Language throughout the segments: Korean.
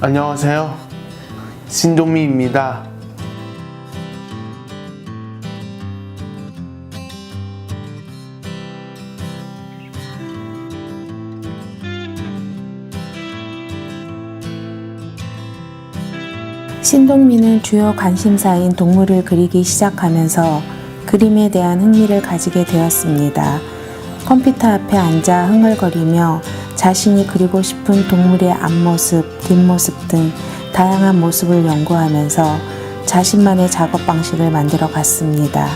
안녕하세요. 신종미입니다. 신동민은 주요 관심사인 동물을 그리기 시작하면서 그림에 대한 흥미를 가지게 되었습니다. 컴퓨터 앞에 앉아 흥얼거리며 자신이 그리고 싶은 동물의 앞모습, 뒷모습 등 다양한 모습을 연구하면서 자신만의 작업 방식을 만들어 갔습니다.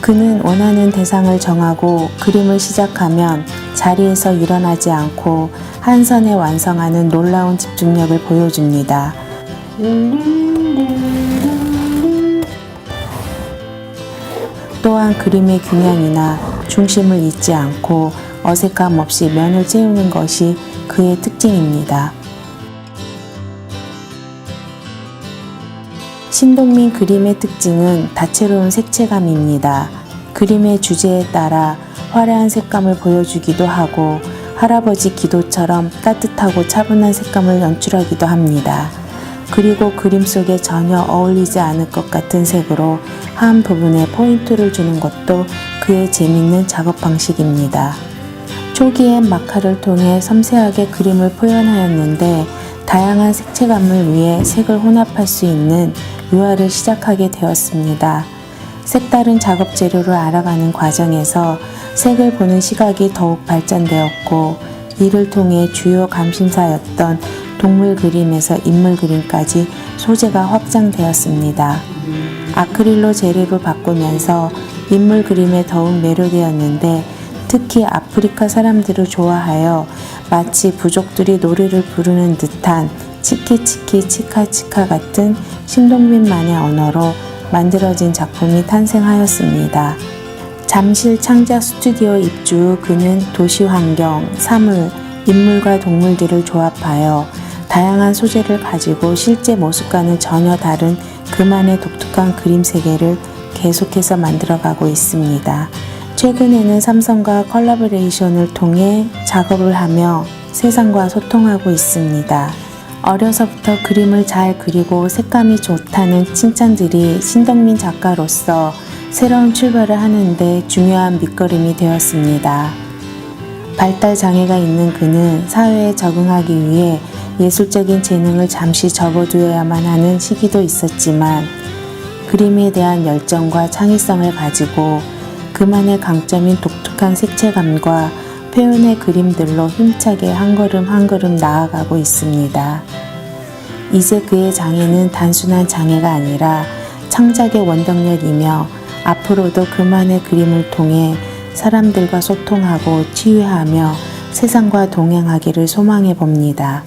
그는 원하는 대상을 정하고 그림을 시작하면 자리에서 일어나지 않고 한 선에 완성하는 놀라운 집중력을 보여줍니다. 또한 그림의 균형이나 중심을 잊지 않고 어색함 없이 면을 채우는 것이 그의 특징입니다. 신동민 그림의 특징은 다채로운 색채감입니다. 그림의 주제에 따라 화려한 색감을 보여주기도 하고 할아버지 기도처럼 따뜻하고 차분한 색감을 연출하기도 합니다. 그리고 그림 속에 전혀 어울리지 않을 것 같은 색으로 한 부분에 포인트를 주는 것도 그의 재밌는 작업 방식입니다. 초기엔 마카를 통해 섬세하게 그림을 표현하였는데 다양한 색채감을 위해 색을 혼합할 수 있는 유화를 시작하게 되었습니다. 색다른 작업 재료를 알아가는 과정에서 색을 보는 시각이 더욱 발전되었고 이를 통해 주요 감심사였던 동물 그림에서 인물 그림까지 소재가 확장되었습니다. 아크릴로 재료를 바꾸면서 인물 그림에 더욱 매료되었는데 특히 아프리카 사람들을 좋아하여 마치 부족들이 노래를 부르는 듯한 치키치키 치카치카 같은 신동민만의 언어로 만들어진 작품이 탄생하였습니다. 잠실 창작 스튜디오 입주 후 그는 도시 환경, 사물, 인물과 동물들을 조합하여 다양한 소재를 가지고 실제 모습과는 전혀 다른 그만의 독특한 그림 세계를 계속해서 만들어가고 있습니다. 최근에는 삼성과 컬라보레이션을 통해 작업을 하며 세상과 소통하고 있습니다. 어려서부터 그림을 잘 그리고 색감이 좋다는 칭찬들이 신덕민 작가로서 새로운 출발을 하는데 중요한 밑거름이 되었습니다. 발달 장애가 있는 그는 사회에 적응하기 위해 예술적인 재능을 잠시 접어두어야만 하는 시기도 있었지만 그림에 대한 열정과 창의성을 가지고 그만의 강점인 독특한 색채감과 표현의 그림들로 힘차게 한 걸음 한 걸음 나아가고 있습니다. 이제 그의 장애는 단순한 장애가 아니라 창작의 원동력이며 앞으로도 그만의 그림을 통해 사람들과 소통하고 치유하며 세상과 동행하기를 소망해 봅니다.